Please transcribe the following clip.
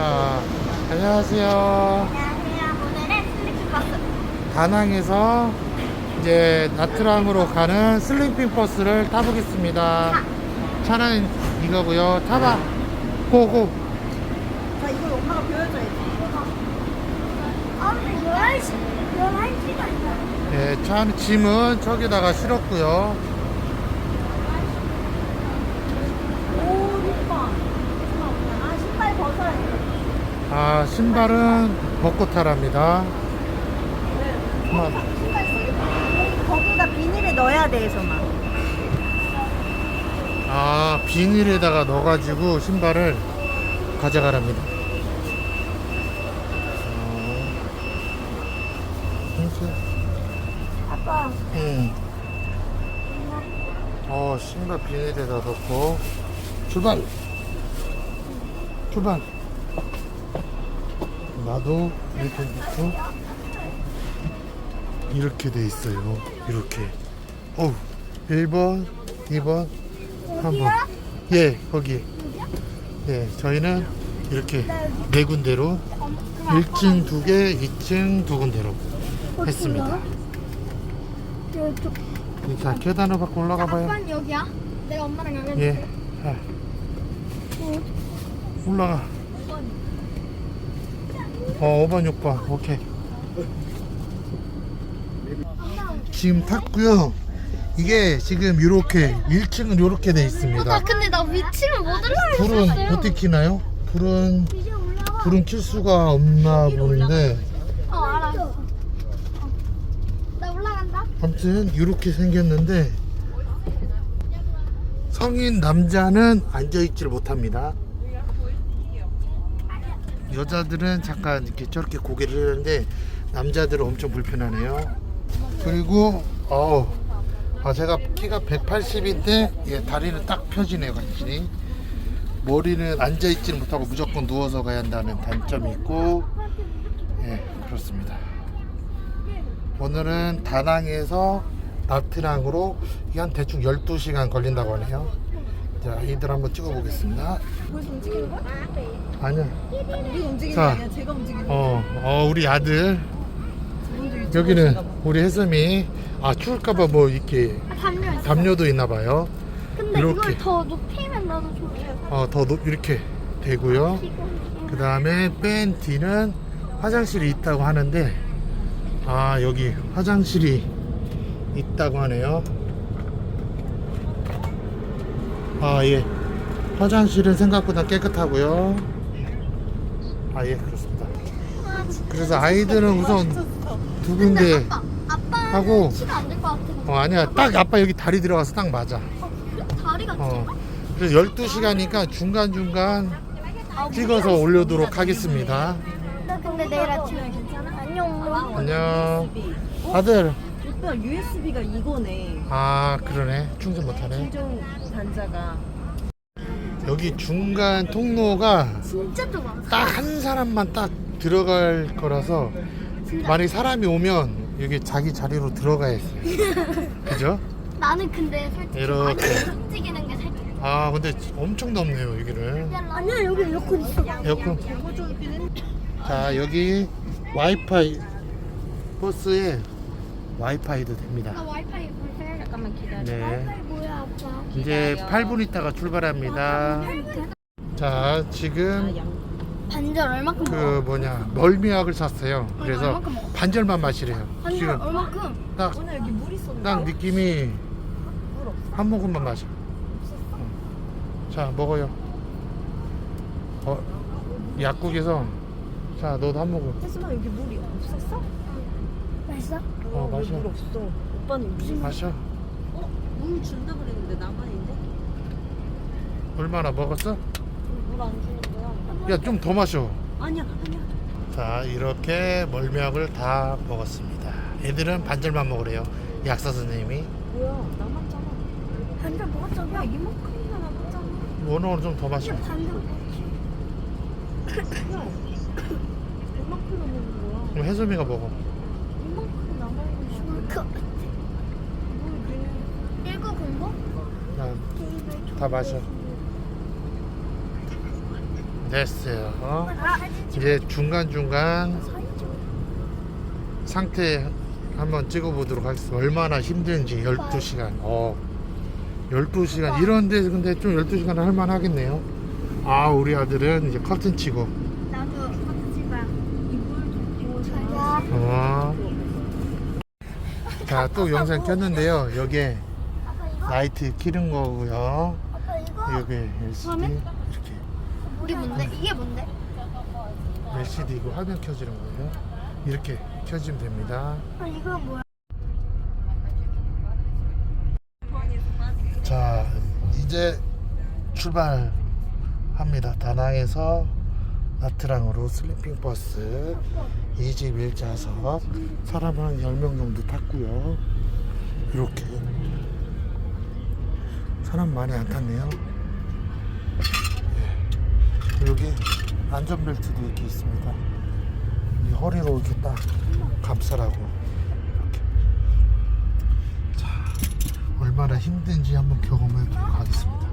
자, 안녕하세요. 안녕하세요. 오늘은 슬리핑 버스. 다낭에서 이제 나트랑으로 가는 슬링핑 버스를 타보겠습니다. 차는 이거고요. 타봐. 고고. 자, 이걸 엄마가 보여줘야지. 아, 근데 11시, 11시가 있어. 네, 차는 짐은 저기다가 실었고요. 5, 6번. 아, 신발 벗어야 돼. 아, 신발은 벗고 타랍니다. 그만. 신발 슬리핑. 거기다 비닐에 넣어야 돼, 해서만. 아, 비닐에다가 넣어가지고 신발을 가져가랍니다. 아빠, 음. 어, 신발 비닐에다 넣고, 출발! 출발! 나도 이렇게 넣고, 이렇게 돼 있어요. 이렇게. 어 1번, 2번, 3번. 예, 거기. 예, 저희는 이렇게 네 군데로 1층 두 개, 2층 두 군데로 했습니다. 자, 받고 올라가 봐요. 여기야? 내가 엄마랑 가면 예. 자, 올라가. 어, 5번, 6번. 오케이. 지금 탔고요. 이게 지금 이렇게 1층은 이렇게 돼 있습니다. 아, 근데 나 위치를 못 불은 올라가겠어요. 어떻게 키나요? 불은. 불은 킬 수가 없나 보는데 어. 어. 나 올라간다. 아무튼 이렇게 생겼는데 성인 남자는 앉아 있지를 못합니다. 여자들은 잠깐 이렇게 저렇게 고개를 하는데 남자들은 엄청 불편하네요. 그리고 어우 아 제가 키가 180인데 예, 다리는 딱 펴지네요 간신히 머리는 앉아있지는 못하고 무조건 누워서 가야 한다는 단점이 있고 예 그렇습니다. 오늘은 다낭에서 나트랑으로 한 대충 12시간 걸린다고 하네요. 자, 이들 한번 찍어 보겠습니다. 벌써 움직이는 거야? 아니야. 우리 움직이는 자. 거 아니야? 제가 움직이는 거. 어, 어 우리 아들 여기는 우리 혜섬이 아 추울까봐 뭐 이렇게 담요 있어. 담요도 있나 봐요. 근데 이렇게. 이걸 더 높이면 나도 좋겠어. 어, 더 높, 이렇게 되고요. 그 다음에 맨 뒤는 화장실이 있다고 하는데 아 여기 화장실이 있다고 하네요 아 예 화장실은 생각보다 깨끗하고요 아 예 그렇습니다 그래서 아이들은 우선 두 군데 아빠, 아빠 하고. 키가 안 될 것 같아. 어 아니야 딱 아빠 여기 다리 들어가서 딱 맞아 어, 그래? 다리가 어 그래서 12시간이니까 중간중간 찍어서 올려도록 하겠습니다 나 근데 내일 아침에 괜찮아? 안녕. 안녕 아들 오빠 USB가 이거네. 아 그러네 충전 못하네 충전 단자가. 여기 중간 통로가 진짜 좁아. 딱 한 사람만 딱 들어갈 거라서 만약에 사람이 오면 여기 자기 자리로 들어가야 했어요 그죠? 나는 근데 솔직히 이렇게. 움직이는 게 살짝. 아 근데 엄청 덥네요 여기를 아니야 여기 에어컨 있어. 에어컨 자 여기 와이파이 버스에 와이파이도 나 됩니다 와이파이. 잠깐만 기다려. 네 와이파이 뭐야 아빠? 이제 8분 있다가 출발합니다 자 지금 양. 반절 얼마큼 먹어? 그 뭐냐 멀미약을 샀어요. 그래서 얼마큼 먹어? 반절만 마시래요. 반절 지금 얼마큼? 딱, 오늘 여기 물 있었는데. 딱 느낌이 물 없어. 한 모금만 마셔. 어. 자 먹어요. 어 약국에서 자 너도 한 모금. 혜수마 여기 물이 없었어? 맛있어? 어, 왜 마셔. 물 없어. 오빠는 무슨 마셔. 어? 물 준다 그랬는데 나만인데? 얼마나 먹었어? 물 안 주는 거야? 야 좀 더 마셔. 아니야 아니야. 자 이렇게 멀미약을 다 먹었습니다. 애들은 반절만 먹으래요. 약사 선생님이. 뭐야 남았잖아. 반절 먹었잖아. 야 이만큼이나 남았잖아. 오늘 좀더 마셔. 반절 먹었지. 야 이만큼 남은 거야. 그럼 혜솜이가 먹어. 이만큼 남아있는 죽을 것 같아. 물 1909? 자, 다 마셔. 됐어요. 아, 이제 중간중간 상태 한번 찍어보도록 하겠습니다. 얼마나 힘든지 12시간. 어, 12시간. 이런데 근데 좀 12시간 할만 하겠네요. 아, 우리 아들은 이제 커튼 치고. 나도 찍어야. 이불 좀 자. 어. 자, 또 영상 켰는데요. 여기에 라이트 키는 거고요. 여기 LCD 이렇게 이게 뭔데? 이게 뭔데? LCD 이거 화면 켜지는 거예요. 이렇게 켜지면 됩니다. 아 이거 뭐야? 자, 이제 출발합니다. 다낭에서 나트랑으로 슬리핑 버스 2집 1좌석 사람 한 10명 정도 탔고요. 이렇게 사람 많이 안 탔네요. 예. 여기 안전벨트도 이렇게 있습니다. 이 허리로 이렇게 딱 감싸라고 이렇게. 자, 얼마나 힘든지 한번 경험해 보도록 하겠습니다.